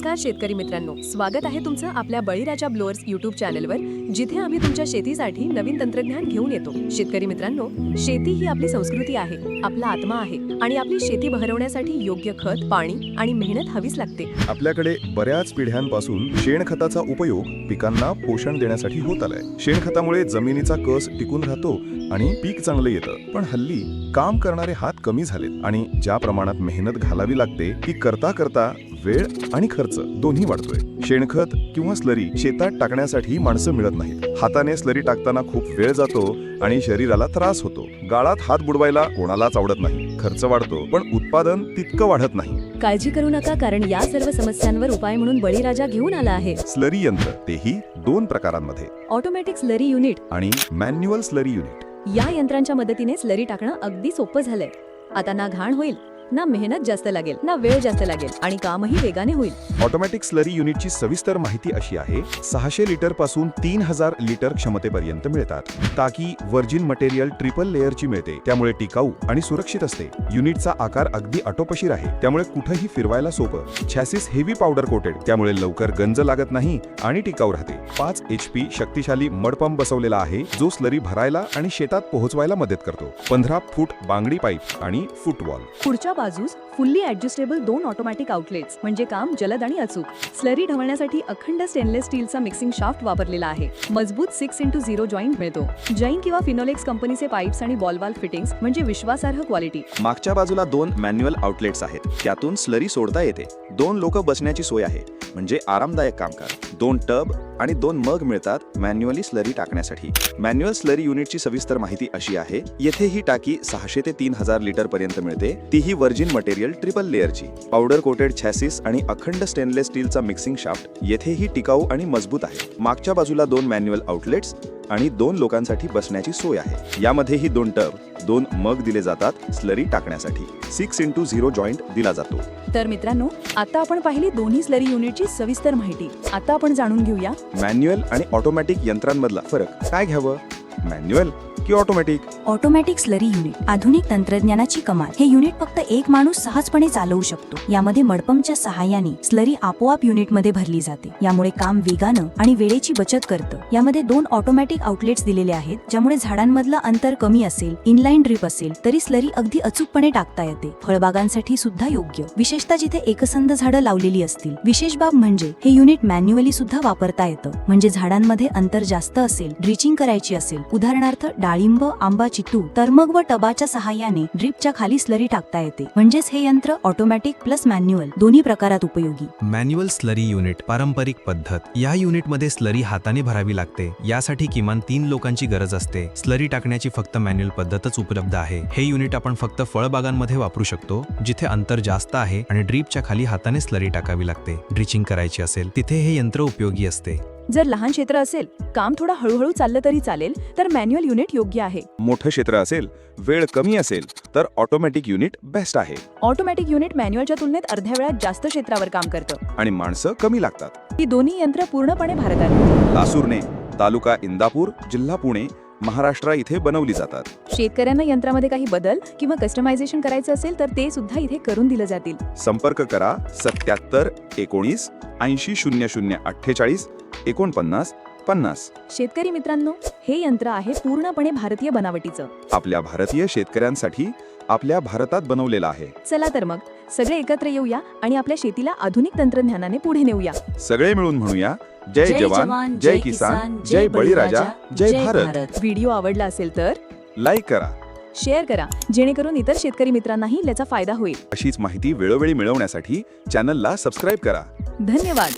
नमस्कार शेतकरी मित्रांनो. स्वागत आहे तुमचं आपल्या बळीराजा ब्लोअर्स युट्यूब चॅनेलवर जिथे आम्ही तुमच्या शेतीसाठी नवीन तंत्रज्ञान घेऊन येतो. शेतकरी मित्रांनो शेती ही आपली संस्कृती आहे आपला आत्मा आहे आणि आपली शेती बहरवण्यासाठी योग्य खत पाणी आणि मेहनत हवीच लागते. आपल्याकडे बऱ्याच पिढ्यांपासून शेणखताचा उपयोग पिकांना पोषण देण्यासाठी होत आलाय. शेणखतामुळे जमिनीचा कस टिकून राहतो आणि पीक चांगलं येतं. पण हल्ली काम करणारे हात कमी झालेत आणि ज्या प्रमाणात मेहनत घालावी लागते ती करता करता वेळ आणि खर्च दोन्ही वाढतोय. शेणखत किंवा स्लरी शेतात टाकण्यासाठी माणसं मिळत नाहीत. हाताने स्लरी टाकताना खूप वेळ जातो आणि शरीराला त्रास होतो. गाळात हात बुडवायला कोणालाच आवडत नाही. खर्च वाढतो पण उत्पादन तितकं वाढत नाही. काळजी करू नका कारण या सर्व समस्यांवर उपाय म्हणून बळीराजा घेऊन आला आहे. स्लरी यंत्र तेही दोन प्रकारांमध्ये. ऑटोमॅटिक स्लरी युनिट आणि मॅन्युअल स्लरी युनिट या यंत्रांच्या मदतीने स्लरी टाकणं अगदी सोपं झालंय. आता ना घाण होईल. ना मेहनत जास्त लागेल ना वेळ जास्त लागेल आणि कामही वेगाने होईल. ऑटोमॅटिक स्लरी युनिटची सविस्तर माहिती अशी आहे सहाशे लिटरपासून तीन हजार लिटर क्षमतेपर्यंत मिळतात. टाकी व्हर्जिन मटेरियल ट्रिपल लेअरची मिळते त्यामुळे टिकाऊ आणि सुरक्षित असते. युनिटचा आकार अगदी अटोपशीर आहे त्यामुळे कुठेही फिरवायला सोपं. छॅसिस हेवी पावडर कोटेड त्यामुळे लवकर गंज लागत नाही आणि टिकाऊ राहते. पाच एच पी शक्तिशाली मडपंप बसवलेला आहे जो स्लरी भरायला आणि शेतात पोहोचवायला मदत करतो. पंधरा फूट बांगडी पाईप आणि फुटवॉल पुढच्या बाजूस फुल्ली ऍडजस्टेबल दोन ऑटोमॅटिक आउटलेट्स म्हणजे काम जलद आणि अचूक. स्लरी ढवळण्यासाठी अखंड स्टेनलेस स्टीलचा मिक्सिंग शाफ्ट वापरलेला आहे. मजबूत सिक्स इंटू झिरो जॉईंट मिळतो. जैन किंवा फिनोलेक्स कंपनीचे पाईप्स आणि बॉलवाल फिटिंग्स म्हणजे विश्वासार्ह क्वालिटी मागच्या बाजूला दोन मॅन्युअल आउटलेट्स आहेत. त्यातून स्लरी सोडता येते. दोन लोक बसण्याची सोय आहे. म्हणजे आरामदायक कामकाज दोन टब आणि दोन मग मिळतात मॅन्युअली स्लरी टाकण्यासाठी. मॅन्युअल स्लरी युनिटची सविस्तर माहिती अशी आहे येथे ही टाकी सहाशे ते तीन हजार लिटर पर्यंत मिळते तीही व्हर्जिन मटेरियल ट्रिपल लेअरची पावडर कोटेड छॅसिस आणि अखंड स्टेनलेस स्टीलचा मिक्सिंग शाफ्ट येथेही टिकाऊ आणि मजबूत आहे. मागच्या बाजूला दोन मॅन्युअल आउटलेट्स आणि दोन लोकांसाठी बसण्याची सोय आहे. यामध्येही दोन टब दोन मग दिले जातात स्लरी टाकण्यासाठी. सिक्स इंटू झिरो जॉईंट दिला जातो. तर मित्रांनो आता आपण पाहिली दोन्ही स्लरी युनिटची सविस्तर माहिती. आता आपण जाणून घेऊया. मॅन्युअल आणि ऑटोमॅटिक यंत्रांमधला फरक. काय घ्यावं? मॅन्युअल. की ऑटोमॅटिक ऑटोमॅटिक स्लरी युनिट आधुनिक तंत्रज्ञानाची कमाल. हे युनिट फक्त एक माणूस सहजपणे चालवू शकतो. यामध्ये मडपंपच्या सहाय्याने स्लरी आपोआप युनिटमध्ये भरली जाते. यामुळे काम वेगानं आणि वेळेची बचत करतं. यामध्ये दोन ऑटोमॅटिक आउटलेट्स दिलेले आहेत ज्यामुळे झाडांमधलं अंतर कमी असेल इनलाईन ड्रीप असेल तरी स्लरी अगदी अचूकपणे टाकता येते. फळबागांसाठी सुद्धा योग्य. विशेषतः जिथे एकसंध झाडं लावलेली असतील. विशेष बाब म्हणजे हे युनिट मॅन्युअली सुद्धा वापरता येतं. म्हणजे झाडांमध्ये अंतर जास्त असेल ड्रिचिंग करायची असेल. उदाहरणार्थ डाळिंब आंबा चितू तर मग व टबाच्या सहाय्याने ड्रिपच्या खाली स्लरी टाकता येते. म्हणजेच हे यंत्र ऑटोमॅटिक प्लस मॅन्युअल दोन्ही प्रकारात उपयोगी. मॅन्युअल स्लरी युनिट पारंपरिक पद्धत. या युनिटमध्ये स्लरी हाताने भरावी लागते. यासाठी किमान तीन लोकांची गरज असते. स्लरी टाकण्याची फक्त मॅन्युअल पद्धतच उपलब्ध आहे. हे युनिट आपण फक्त फळबागांमध्ये वापरू शकतो जिथे अंतर जास्त आहे आणि ड्रीपच्या खाली हाताने स्लरी टाकावी लागते. ड्रिचिंग करायची असेल तिथे हे यंत्र उपयोगी असते. जर लहान क्षेत्र असेल काम थोडं हळूहळू चाललं तरी चालेल तर मॅन्युअल युनिट योग्य आहे. मोठं क्षेत्र असेल वेळ कमी असेल तर ऑटोमॅटिक युनिट बेस्ट आहे. ऑटोमॅटिक युनिट मॅन्युअलच्या तुलनेत अर्ध्या वेळात जास्त क्षेत्रावर काम करतं. आणि माणसं कमी लागतात. ही दोन्ही यंत्र पूर्णपणे भारतात. लासूरने तालुका इंदापूर जिल्हा पुणे महाराष्ट्र इथे बनवली जातात. शेतकऱ्यांना यंत्रामध्ये काही बदल किंवा कस्टमायझेशन करायचं असेल तर ते सुद्धा इथे करून दिलं जातील. संपर्क करा सत्याहत्तर एकोणीस ऐंशी शून्य शून्य अठ्ठेचाळीस एकोणपन्नास पन्नास. शेतकरी मित्रांनो हे यंत्र आहे पूर्णपणे भारतीय बनावटीचं. आपल्या भारतीय शेतकऱ्यांसाठी आपल्या भारतात बनवलेलं आहे. चला तर मग सगळे एकत्र येऊया आणि आपल्या शेतीला आधुनिक तंत्रज्ञानाने पुढे नेऊया. सगळे मिळून म्हणूया जय जवान जय किसान जय बळीराजा जय भारत. व्हिडिओ आवडला असेल तर लाईक करा. शेअर करा जेणेकरून इतर शेतकरी मित्रांनाही याचा फायदा होईल. अशीच माहिती वेळोवेळी मिळवण्यासाठी चॅनलला सबस्क्राईब करा. धन्यवाद.